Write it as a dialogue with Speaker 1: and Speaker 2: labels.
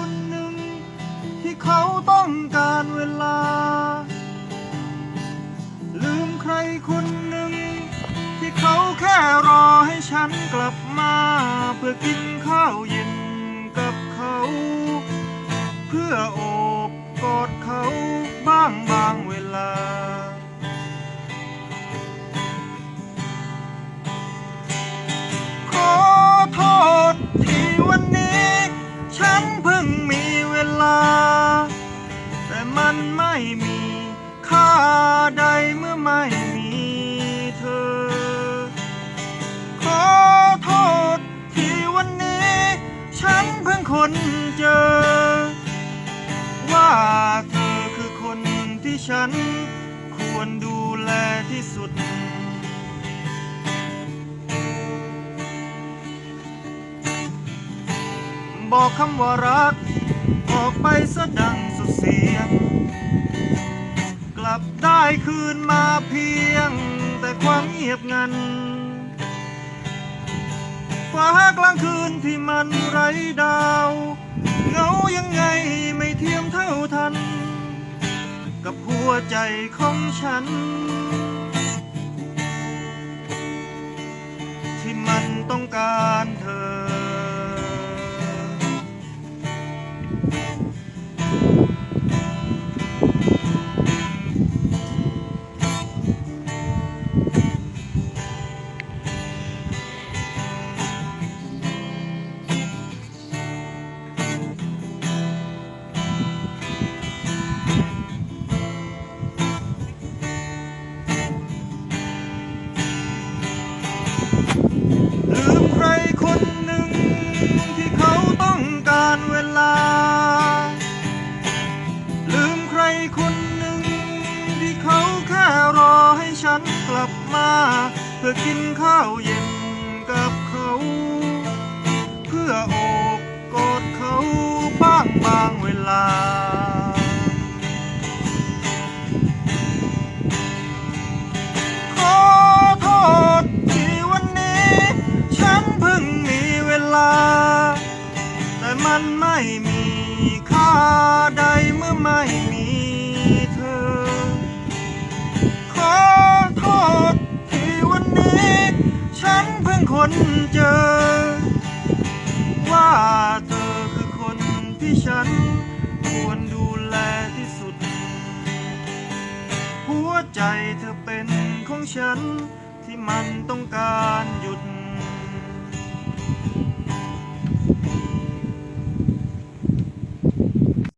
Speaker 1: น คนหนึ่ง ที่เขาแค่รอให้ฉันกลับมาเพื่อกินข้าวเย็นกับเขา เพื่อโอบกอดเขาบ้างบางเวลา ขอโทษที่วันนี้ ฉันเพิ่งมีเวลา แต่มันไม่มีค่าใดเมื่อไม่ ค้นเจอ ว่าเธอคือคนที่ฉัน ควรดูแลที่สุด บอกคำว่ารัก ออกไปสะดังสุดเสียง กลับได้คืนมาเพียงแต่ความเงียบงัน ฟ้ากลางคืนที่มันไร้ดาว เงายังไงไม่เทียมเท่าทัน กับหัวใจของฉัน ที่มันต้องการเธอ ลับมา เพื่อกินข้าวเย็นกับเขา เพื่อโอบกอดเขาบ้างบางเวลา ขอโทษที่วันนี้ ฉันเพิ่งมีเวลา แต่มันไม่มีค่าใดเมื่อไม่มี นเพิ่งค้นเจอ ว่าเธอคือคนที่ฉัน ควรดูแลที่สุด หัวใจเธอเป็นของฉันที่มันต้องการหยุด